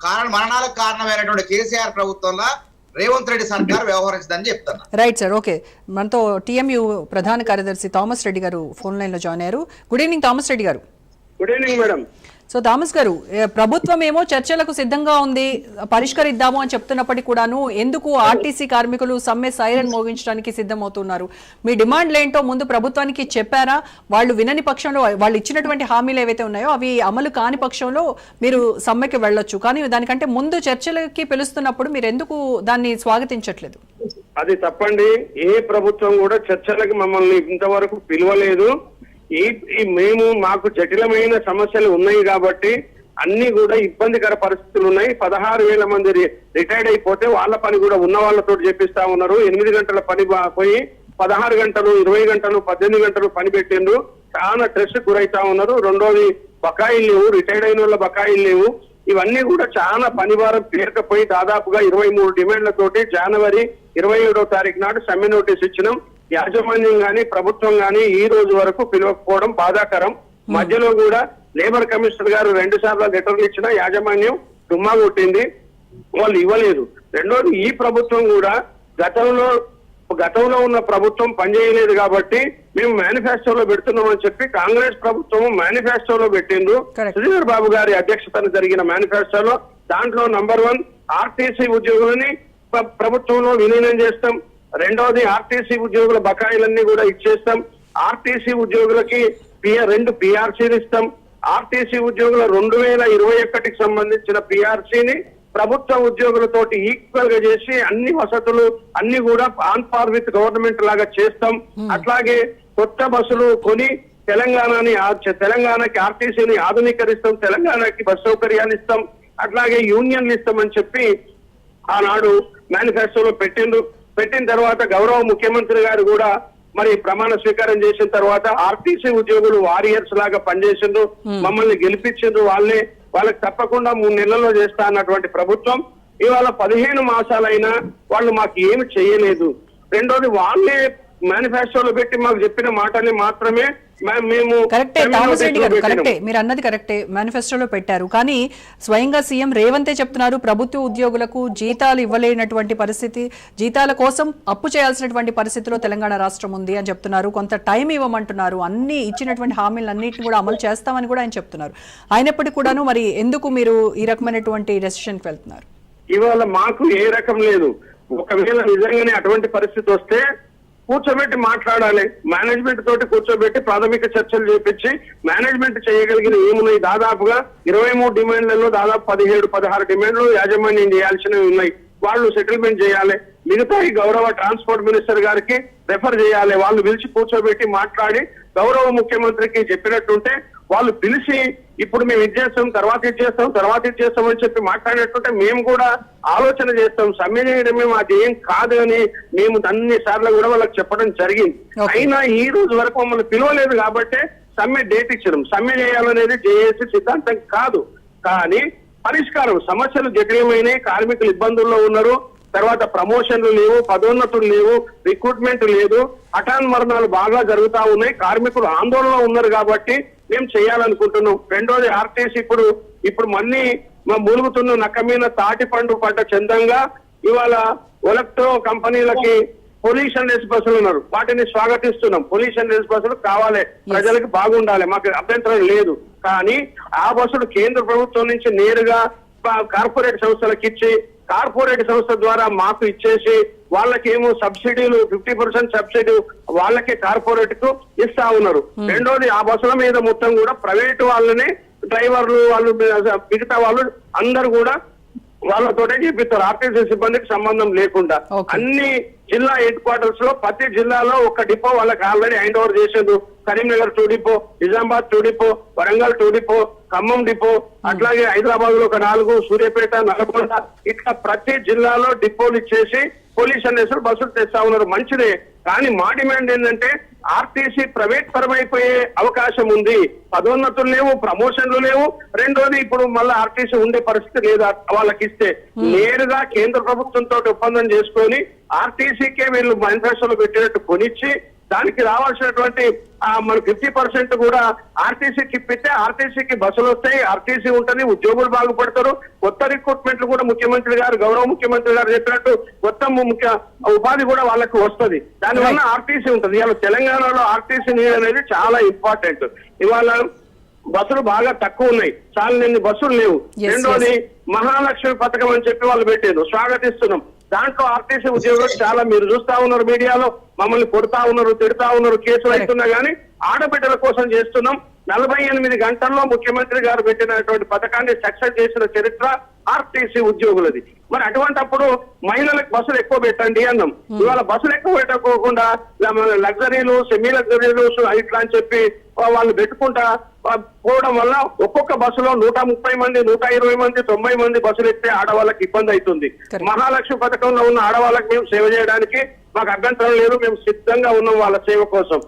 కారణ మరణాలకు కారణమైనటువంటి కేసీఆర్ ప్రభుత్వంలో రేవంత్ రెడ్డి సర్కార్ వ్యవహరించదని చెప్తున్నా రైట్ సార్ ఓకే మనతో టీఎంయూ ప్రధాన కార్యదర్శి థామస్ రెడ్డి గారు ఫోన్ లైన్లో జాయిన్ అయ్యారు. Good evening Thomas Reddy garu. Good evening madam so Thomas garu ప్రభుత్వం ఏమో చర్చలకు సిద్ధంగా ఉంది పరిష్కరిద్దాము అని చెప్తున్నప్పటికీ కూడాను ఎందుకు ఆర్టీసీ కార్మికులు సమ్మె సైరన్ మోగించడానికి సిద్ధమవుతున్నారు? మీ డిమాండ్లు ఏంటో ముందు ప్రభుత్వానికి చెప్పారా? వాళ్ళు వినని పక్షంలో వాళ్ళు ఇచ్చినటువంటి హామీలు ఏవైతే ఉన్నాయో అవి అమలు కాని పక్షంలో మీరు సమ్మెకి వెళ్ళొచ్చు. కానీ దానికంటే ముందు చర్చలకి పిలుస్తున్నప్పుడు మీరు ఎందుకు దాన్ని స్వాగతించట్లేదు? అది తప్పండి. ఏ ప్రభుత్వం కూడా చర్చలకు మమ్మల్ని ఇంతవరకు పిలవలేదు. ఈ మేము మాకు జటిలమైన సమస్యలు ఉన్నాయి కాబట్టి అన్ని కూడా ఇబ్బందికర పరిస్థితులు ఉన్నాయి. పదహారు వేల మంది రి- రిటైర్డ్ అయిపోతే వాళ్ళ పని కూడా ఉన్న వాళ్ళతో చెప్పిస్తా ఉన్నారు. ఎనిమిది గంటల పని బా- పోయి పదహారు గంటలు ఇరవై గంటలు పద్దెనిమిది గంటలు పని పెట్టిండ్రు. చాలా స్ట్రెస్ గురైతా ఉన్నారు. రెండోది బకాయిలు లేవు. రిటైర్డ్ అయిన వాళ్ళ బకాయిలు లేవు. ఇవన్నీ కూడా చాలా పనివారం పేరుకపోయి దాదాపుగా ఇరవై మూడు డిమాండ్లతోటి జనవరి ఇరవై ఏడో తారీఖు నాడు సమ్మె నోటీస్ ఇచ్చినాం. యాజమాన్యం గాని ప్రభుత్వం గాని ఈ రోజు వరకు పిలవకపోవడం బాధాకరం. మధ్యలో కూడా లేబర్ కమిషనర్ గారు రెండు సార్లు లెటర్లు ఇచ్చిన యాజమాన్యం డుమ్మా కొట్టింది. వాళ్ళు ఇవ్వలేదు. రెండోది ఈ ప్రభుత్వం కూడా గతంలో గతంలో ఉన్న ప్రభుత్వం పనిచేయలేదు కాబట్టి మేము మేనిఫెస్టోలో పెడుతున్నామని చెప్పి కాంగ్రెస్ ప్రభుత్వం మేనిఫెస్టోలో పెట్టిండు. శ్రీధర్ బాబు గారి అధ్యక్షతన జరిగిన మేనిఫెస్టోలో దాంట్లో నంబర్ వన్ ఆర్టీసీ ఉద్యోగులని ప్ర- ప్రభుత్వంలో విలీనం చేస్తాం. రెండవది ఆర్టీసీ ఉద్యోగుల బకాయిలన్నీ కూడా ఇచ్చేస్తాం. ఆర్టీసీ ఉద్యోగులకి రెండు పిఆర్సీలు ఇస్తాం. ఆర్టీసీ ఉద్యోగుల రెండు వేల ఇరవై ఒకటికి సంబంధించిన పిఆర్సీని ప్రభుత్వ ఉద్యోగులతోటి ఈక్వల్గా చేసి అన్ని వసతులు అన్ని కూడా ఆన్ పార్ విత్ గవర్నమెంట్ లాగా చేస్తాం. అట్లాగే కొత్త బస్సులు కొని తెలంగాణని తెలంగాణకి ఆర్టీసీని ఆధునీకరిస్తాం. తెలంగాణకి బస్ సౌకర్యాలు ఇస్తాం. అట్లాగే యూనియన్లు ఇస్తామని చెప్పి ఆనాడు మేనిఫెస్టోలో పెట్టిండ్రు. పెట్టిన తర్వాత గౌరవ ముఖ్యమంత్రి గారు కూడా మరి ప్రమాణ స్వీకారం చేసిన తర్వాత ఆర్టీసీ ఉద్యోగులు వారియర్స్ లాగా పనిచేసిండ్రు మమ్మల్ని గెలిపించిండ్రు. వాళ్ళే వాళ్ళకి తప్పకుండా మూడు నెలల్లో చేస్తా అన్నటువంటి ప్రభుత్వం ఇవాళ పదిహేను మాసాలైనా వాళ్ళు మాకు ఏమి చేయలేదు. రెండోది వాళ్ళే మేనిఫెస్టోలో పెట్టి మాకు చెప్పిన మాటల్ని మాత్రమే కరెక్టే సెమినార్ థామస్ రెడ్డి గారు. కరెక్టే మీరు అన్నది కరెక్టే మేనిఫెస్టోలో పెట్టారు. కానీ స్వయంగా సీఎం రేవంతే చెప్తున్నారు ప్రభుత్వ ఉద్యోగులకు జీతాలు ఇవ్వలేనటువంటి పరిస్థితి జీతాల కోసం అప్పు చేయాల్సినటువంటి పరిస్థితిలో తెలంగాణ రాష్ట్రం ఉంది అని చెప్తున్నారు. కొంత టైం ఇవ్వమంటున్నారు. అన్ని ఇచ్చినటువంటి హామీలన్నింటినీ కూడా అమలు చేస్తామని కూడా ఆయన చెప్తున్నారు. అయినప్పటికీ కూడాను మరి ఎందుకు మీరు ఈ రకమైనటువంటి డెసిషన్కి వెళ్తున్నారు? ఇవాళ మాకు ఏ రకం లేదు. ఒకవేళ నిజంగానే అటువంటి పరిస్థితి వస్తే కూర్చోబెట్టి మాట్లాడాలి. మేనేజ్మెంట్ తోటి కూర్చోబెట్టి ప్రాథమిక చర్చలు చేపించి మేనేజ్మెంట్ చేయగలిగిన ఏమున్నాయి? దాదాపుగా ఇరవై మూడు డిమాండ్లలో దాదాపు పదిహేడు పదహారు డిమాండ్లు యాజమాన్యం చేయాల్సినవి ఉన్నాయి. వాళ్ళు సెటిల్మెంట్ చేయాలి. మిగతా ఈ గౌరవ ట్రాన్స్పోర్ట్ మినిస్టర్ గారికి రెఫర్ చేయాలి. వాళ్ళు పిలిచి కూర్చోబెట్టి మాట్లాడి గౌరవ ముఖ్యమంత్రికి చెప్పినట్టుంటే వాళ్ళు పిలిచి ఇప్పుడు మేము ఇది చేస్తాం తర్వాత ఇది చేస్తాం తర్వాత ఇది చేస్తాం అని చెప్పి మాట్లాడేటుంటే మేము కూడా ఆలోచన చేస్తాం. సమ్మె మేము అది ఏం కాదు అని మేము అన్ని సార్లు కూడా వాళ్ళకి చెప్పడం జరిగింది. అయినా ఈ రోజు వరకు మమ్మల్ని పిలవలేదు కాబట్టి సమ్మె డేట్ ఇచ్చినాం. సమ్మె చేయాలనేది జేఏసీ సిద్ధాంతం కాదు. కానీ పరిష్కారం సమస్యలు జటిలమైనవి కార్మికులు ఇబ్బందుల్లో ఉన్నారు. తర్వాత ప్రమోషన్లు లేవు పదోన్నతులు లేవు రిక్రూట్మెంట్ లేదు. హఠాన్ మరణాలు బాగా జరుగుతా ఉన్నాయి. కార్మికులు ఆందోళనలో ఉన్నారు కాబట్టి మేము చేయాలనుకుంటున్నాం. రెండోది ఆర్టీసీ ఇప్పుడు ఇప్పుడు మళ్ళీ మా మూలుగుతున్న నక్క మీద తాటి పండు పడ్డ చందంగా ఇవాళ ఎలక్ట్రో కంపెనీలకి పొల్యూషన్ లెస్ బస్సులు ఉన్నారు. వాటిని స్వాగతిస్తున్నాం. పొల్యూషన్ లెస్ బస్సులు కావాలి. ప్రజలకు బాగుండాలి. మాకు అభ్యంతరం లేదు. కానీ ఆ బస్సులు కేంద్ర ప్రభుత్వం నుంచి నేరుగా కార్పొరేట్ సంస్థలకు ఇచ్చి కార్పొరేట్ సంస్థ ద్వారా మాకు ఇచ్చేసి వాళ్ళకేమో సబ్సిడీలు ఫిఫ్టీ పర్సెంట్ సబ్సిడీ వాళ్ళకే కార్పొరేట్కు ఇస్తా ఉన్నారు. రెండోది ఆ బస్సుల మీద మొత్తం కూడా ప్రైవేట్ వాళ్ళని డ్రైవర్లు వాళ్ళు మిగతా వాళ్ళు అందరు కూడా వాళ్ళతోటే చేపిస్తారు. ఆర్టీసీ సిబ్బందికి సంబంధం లేకుండా. అన్ని జిల్లా హెడ్ క్వార్టర్స్లో ప్రతి జిల్లాలో ఒక డిపో వాళ్ళకి ఆల్రెడీ హ్యాండ్ ఓవర్ చేసిండ్రు. Karimnagar two depot Nizamabad two depot Warangal two depot Khammam depot అట్లాగే హైదరాబాద్లో ఒక నాలుగు సూర్యాపేట నల్గొండ ఇట్లా ప్రతి జిల్లాలో డిపోలు ఇచ్చేసి పొల్యూషన్ వేసులు బస్సులు తెస్తా ఉన్నారు. మంచిదే కానీ మా డిమాండ్ ఏంటంటే ఆర్టీసీ ప్రైవేట్ పరమైపోయే అవకాశం ఉంది. పదోన్నతులు లేవు ప్రమోషన్లు లేవు. రెండోది ఇప్పుడు మళ్ళీ ఆర్టీసీ ఉండే పరిస్థితి లేదు. వాళ్ళకి ఇస్తే నేరుగా కేంద్ర ప్రభుత్వంతో ఒప్పందం చేసుకొని ఆర్టీసీకే వీళ్ళు మేనిఫెస్టోలో పెట్టినట్టు కొనిచ్చి దానికి రావాల్సినటువంటి మన ఫిఫ్టీ పర్సెంట్ కూడా ఆర్టీసీకి ఇప్పిస్తే ఆర్టీసీకి బస్సులు వస్తాయి ఆర్టీసీ ఉంటుంది ఉద్యోగులు బాగుపడతారు. కొత్త రిక్రూట్మెంట్లు కూడా ముఖ్యమంత్రి గారు గౌరవ ముఖ్యమంత్రి గారు చెప్పినట్టు కొత్త ముఖ్య ఉపాధి కూడా వాళ్ళకి వస్తుంది. దానివల్ల ఆర్టీసీ ఉంటుంది. ఇవాళ తెలంగాణలో ఆర్టీసీ నీడ్ అనేది చాలా ఇంపార్టెంట్ ఇవాళ బస్సులు బాగా తక్కువ ఉన్నాయి. చాలా నిన్ని బస్సులు లేవు. రెండోది మహాలక్ష్మి పథకం అని చెప్పి వాళ్ళు పెట్టారు స్వాగతిస్తున్నాం. దాంట్లో ఆర్టీసీ ఉద్యోగులు చాలా మీరు చూస్తా ఉన్నారు మీడియాలో మమ్మల్ని కొడతా ఉన్నారు తిడతా ఉన్నారు కేసులు అవుతున్నా గానీ ఆడబిడ్డల కోసం చేస్తున్నాం. నలభై ఎనిమిది గంటల్లో ముఖ్యమంత్రి గారు పెట్టినటువంటి పథకాన్ని సక్సెస్ చేసిన చరిత్ర ఆర్టీసీ ఉద్యోగులది. మరి అటువంటప్పుడు మహిళలకు బస్సులు ఎక్కువ పెట్టండి అన్నాం. ఇవాళ బస్సులు ఎక్కువ పెట్టకోకుండా లగ్జరీలు సెమీ లగ్జరీలు ఇట్లా అని చెప్పి వాళ్ళు పెట్టుకుంటా పోవడం వల్ల ఒక్కొక్క బస్సులో నూట ముప్పై మంది నూట ఇరవై మంది తొంభై మంది బస్సులు ఎక్కితే ఆడవాళ్ళకి ఇబ్బంది అవుతుంది. మహాలక్ష్మి పథకంలో ఉన్న ఆడవాళ్ళకి మేము సేవ చేయడానికి మాకు అభ్యంతరం లేదు మేము సిద్ధంగా ఉన్నాం వాళ్ళ సేవ కోసం.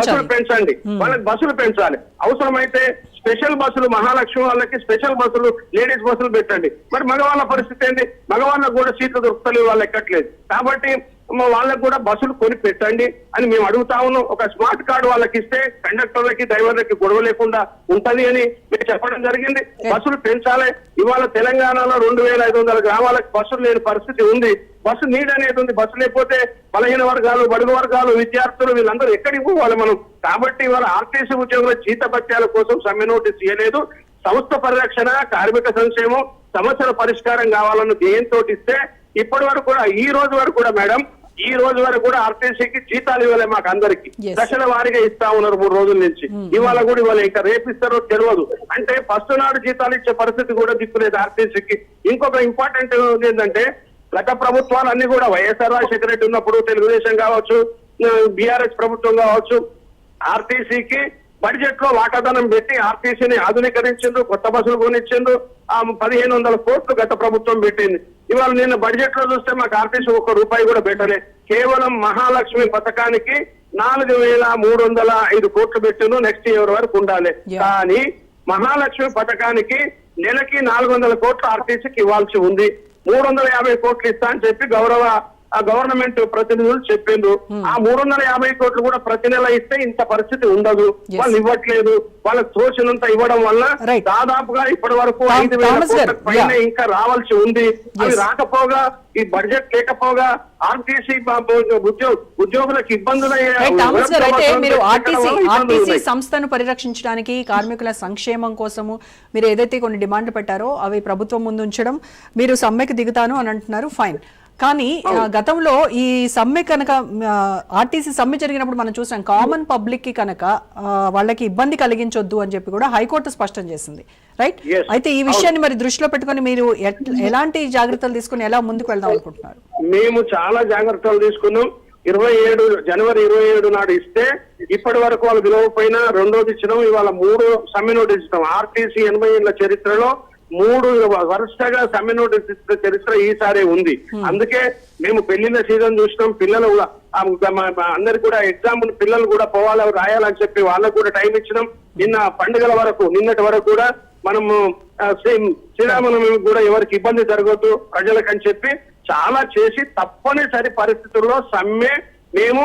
బస్సుల పెంచండి. వాళ్ళకి బస్సులు పెంచాలి. అవసరమైతే స్పెషల్ బస్సులు మహాలక్ష్మి వాళ్ళకి స్పెషల్ బస్సులు లేడీస్ బస్సులు పెట్టండి. మరి మగవాళ్ళ పరిస్థితి ఏంటి మగవాళ్ళకు కూడా సీట్లు దొరుకుతలేవు వాళ్ళు ఎక్కట్లేదు. కాబట్టి వాళ్ళకు కూడా బస్సులు కొని పెట్టండి అని మేము అడుగుతా ఉన్నాం. ఒక స్మార్ట్ కార్డు వాళ్ళకి ఇస్తే కండక్టర్లకి డ్రైవర్లకి గొడవ లేకుండా ఉంటది అని మేము చెప్పడం జరిగింది. బస్సులు పెంచాలి. ఇవాళ తెలంగాణలో రెండు వేల ఐదు వందల గ్రామాలకు బస్సులు లేని పరిస్థితి ఉంది. బస్సు నీడ్ అనేది ఉంది. బస్సు లేకపోతే బలహీన వర్గాలు బడుగు వర్గాలు విద్యార్థులు వీళ్ళందరూ ఎక్కడికి పోవాలి మనం? కాబట్టి ఇవాళ ఆర్టీసీ ఉద్యోగుల జీతభత్యాల కోసం సమ్మె నోటీస్ ఇవ్వలేదు సంస్థ పరిరక్షణ కార్మిక సంక్షేమం సమస్యల పరిష్కారం కావాలన్న ధ్యేయంతో ఇస్తే ఇప్పటి వరకు కూడా ఈ రోజు వరకు కూడా మేడం ఈ రోజు వరకు కూడా ఆర్టీసీకి జీతాలు ఇవ్వలే మాకు అందరికి. దశల వారీగా ఇస్తా ఉన్నారు మూడు రోజుల నుంచి. ఇవాళ కూడా ఇవాళ ఇంకా రేపు ఇస్తారో తెలియదు అంటే ఫస్ట్ నాడు జీతాలు ఇచ్చే పరిస్థితి కూడా దిక్కులేదు ఆర్టీసీకి. ఇంకొక ఇంపార్టెంట్ ఏంటంటే గత ప్రభుత్వాలు అన్ని కూడా వైఎస్ఆర్ రాజశేఖర రెడ్డి ఉన్నప్పుడు తెలుగుదేశం కావచ్చు బీఆర్ఎస్ ప్రభుత్వం కావచ్చు ఆర్టీసీకి బడ్జెట్లో వాటాదానం పెట్టి ఆర్టీసీని ఆధునీకరించిండ్రు కొత్త బస్సులు కొనిచ్చిండ్రు ఆ పదిహేను వందల కోట్లు గత ప్రభుత్వం పెట్టింది. ఇవాళ నిన్న బడ్జెట్లో చూస్తే మాకు ఆర్టీసీ ఒక్క రూపాయి కూడా పెట్టలే. కేవలం మహాలక్ష్మి పథకానికి నాలుగు వేల మూడు వందల ఐదు కోట్లు పెట్టిండ్రు నెక్స్ట్ ఇయర్ వరకు ఉండాలి. కానీ మహాలక్ష్మి పథకానికి నెలకి నాలుగు వందల కోట్లు ఆర్టీసీకి ఇవ్వాల్సి ఉంది. మూడు వందల యాభై కోట్లు ఇస్తా అని చెప్పి గౌరవ గవర్నమెంట్ ప్రతినిధులు చెప్పిండ్రు ఆ మూడు వందల యాభై కోట్లు కూడా ప్రతి నెల ఇస్తే ఇంత పరిస్థితి ఉండదు. వాళ్ళు ఇవ్వట్లేదు వాళ్ళకి తోచినంత ఇవ్వడం వల్ల. దాదాపుగా ఇప్పటి వరకు ఐదు వేల పైన. ఇంకా రావాల్సి ఉంది అవి. రాకపోగా ఈ బడ్జెట్ లేకపోగా ఆర్టీసీ ఉద్యోగ ఉద్యోగులకు ఇబ్బందులు అయితే మీరు ఆర్టీసీ. సంస్థను పరిరక్షించడానికి కార్మికుల సంక్షేమం కోసము మీరు ఏదైతే కొన్ని డిమాండ్లు పెట్టారో అవి ప్రభుత్వం ముందు ఉంచడం మీరు సమ్మెకి దిగుతాను అని అంటున్నారు ఫైన్ కానీ గతంలో ఈ సమ్మె కనుక ఆర్టీసీ సమ్మె జరిగినప్పుడు మనం చూసాం కామన్ పబ్లిక్కి కనుక వాళ్ళకి ఇబ్బంది కలిగించొద్దు అని చెప్పి కూడా హైకోర్టు స్పష్టం చేసింది. రైట్. అయితే ఈ విషయాన్ని మరి దృష్టిలో పెట్టుకొని మీరు ఎట్- ఎలాంటి జాగ్రత్తలు తీసుకుని ఎలా ముందుకు వెళ్దాం అనుకుంటున్నారు? మేము చాలా జాగ్రత్తలు తీసుకున్నాం. ఇరవై ఏడు జనవరి ఇరవై ఏడు నాడు ఇస్తే ఇప్పటి వరకు వాళ్ళు విలువపోయినా రెండోది ఇచ్చినాం ఇవాళ మూడు సమ్మె నోటీస్ ఇస్తాం ఆర్టీసీ ఎనభై ఏళ్ళ చరిత్రలో మూడు వరుసగా సమ్మె నోటీస్ ఇచ్చిన చరిత్ర ఈసారి ఉంది. అందుకే మేము పెళ్ళిళ్ళ సీజన్ చూసినాం పిల్లలు అందరికి కూడా ఎగ్జామ్ పిల్లలు కూడా పోవాలి రాయాలని చెప్పి వాళ్ళకు కూడా టైం ఇచ్చినాం. నిన్న పండుగల వరకు నిన్నటి వరకు కూడా మనము శ్రీరామనవమి కూడా ఎవరికి ఇబ్బంది జరగదు ప్రజలకని చెప్పి చాలా చేసి తప్పనిసరి పరిస్థితుల్లో సమ్మె మేము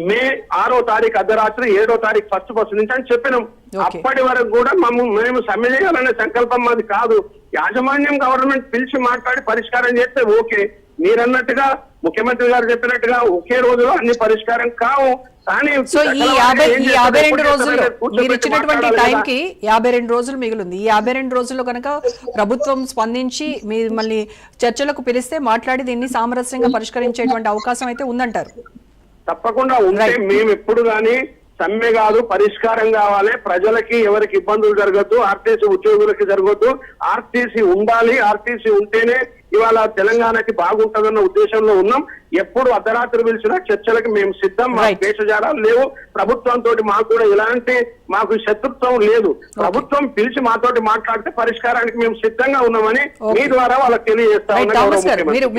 మ్, ఆరో తారీఖు అర్ధరాత్రి ఏడో తారీఖు ఫస్ట్ బస్సు నుంచి అని చెప్పినాం. అప్పటి వరకు కూడా మమ్మ మేము సమ్మె చేయాలనే సంకల్పం మాది కాదు. యాజమాన్యం గవర్నమెంట్ పిలిచి మాట్లాడి పరిష్కారం చేస్తే ఓకే. మీరన్నట్టుగా ముఖ్యమంత్రి గారు చెప్పినట్టుగా ఒకే రోజులో అన్ని పరిష్కారం కావు. కానీ సో ఈ యాభై ఈ యాభై రెండు కూర్చోబెట్టి మీరు ఇచ్చినటువంటి యాభై రెండు రోజులు మిగిలింది. ఈ యాభై రెండు రోజుల్లో కనుక ప్రభుత్వం స్పందించి మిమ్మల్ని చర్చలకు పిలిస్తే మాట్లాడి దీన్ని సామరస్యంగా పరిష్కరించేటువంటి అవకాశం అయితే ఉందంటారు. తప్పకుండా ఉంటే. మేము ఎప్పుడు గాని సమ్మె కాదు పరిష్కారం కావాలి. ప్రజలకి ఎవరికి ఇబ్బందులు జరగద్దు ఆర్టీసీ ఉద్యోగులకి జరగద్దు. ఆర్టీసీ ఉండాలి ఆర్టీసీ ఉంటేనే ఇవాళ తెలంగాణకి బాగుంటదన్న ఉద్దేశంలో ఉన్నాం. ఎప్పుడు అర్ధరాత్రి పిలిచినా చర్చలకు మేము సిద్ధం మా. దేశజాడాలు లేవు. ప్రభుత్వంతో మాకు కూడా ఎలాంటి మాకు శత్రుత్వం లేదు. ప్రభుత్వం పిలిచి మాతోటి మాట్లాడితే పరిష్కారానికి మేము సిద్ధంగా ఉన్నామని మీ ద్వారా వాళ్ళకి తెలియజేస్తా మీరు